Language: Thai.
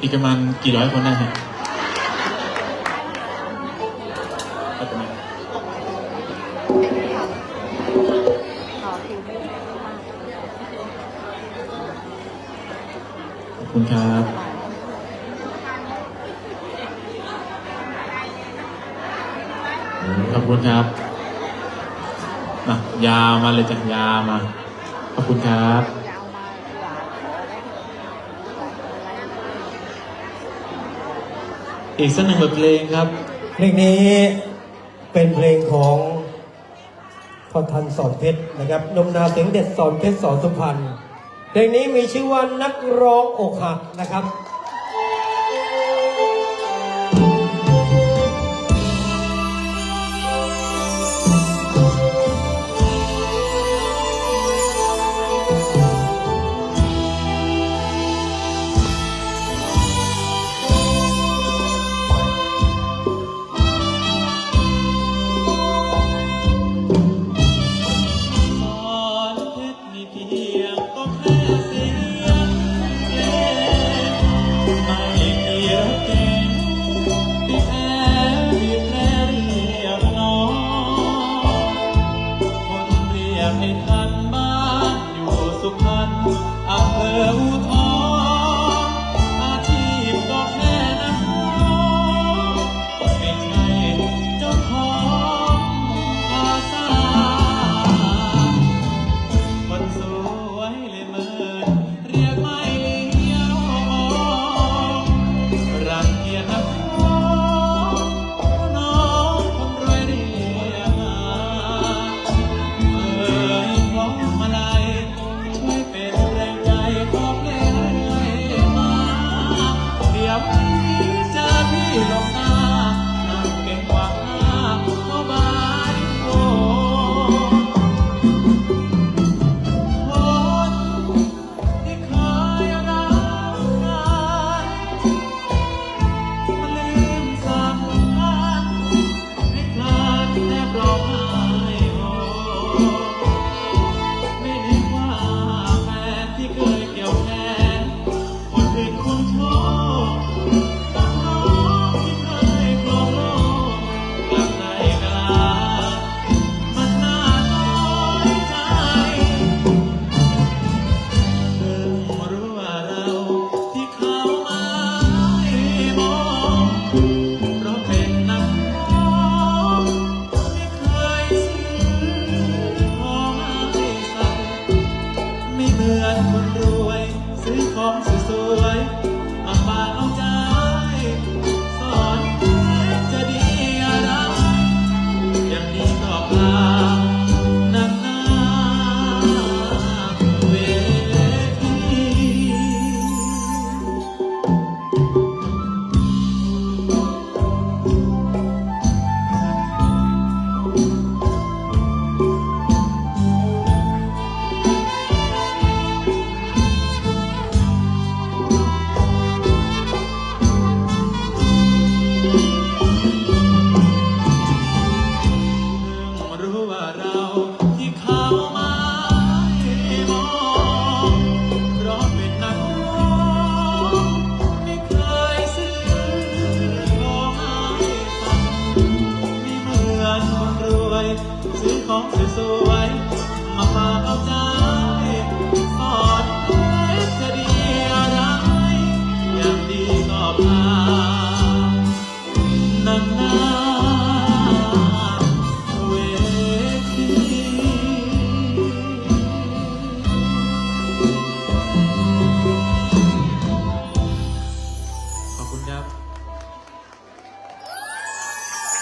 อีกประมาณกี่ร้อยคนได้ฮะก็ประมาณต่อคิวไม่ได้มากขอบคุณครับขอบคุณครับมายามาเลยจ้ะยามา ขอบคุณครับ จะเอามาหลานขอได้อะไร อีกสักหนึ่งบทเพลงครับ เพลงนี้เป็นเพลงของพ่อทันสอนเพชรนะครับนมนาเสียงเด็ดสอนเพชรสอนสุพรรณเพลงนี้มีชื่อว่านักร้องอกหักนะครับำจาพี่ลง sister. is the ซื้อของสวยๆมาฝากเอาใจอดให้จะดีอะไรอย่างดีก็พานาน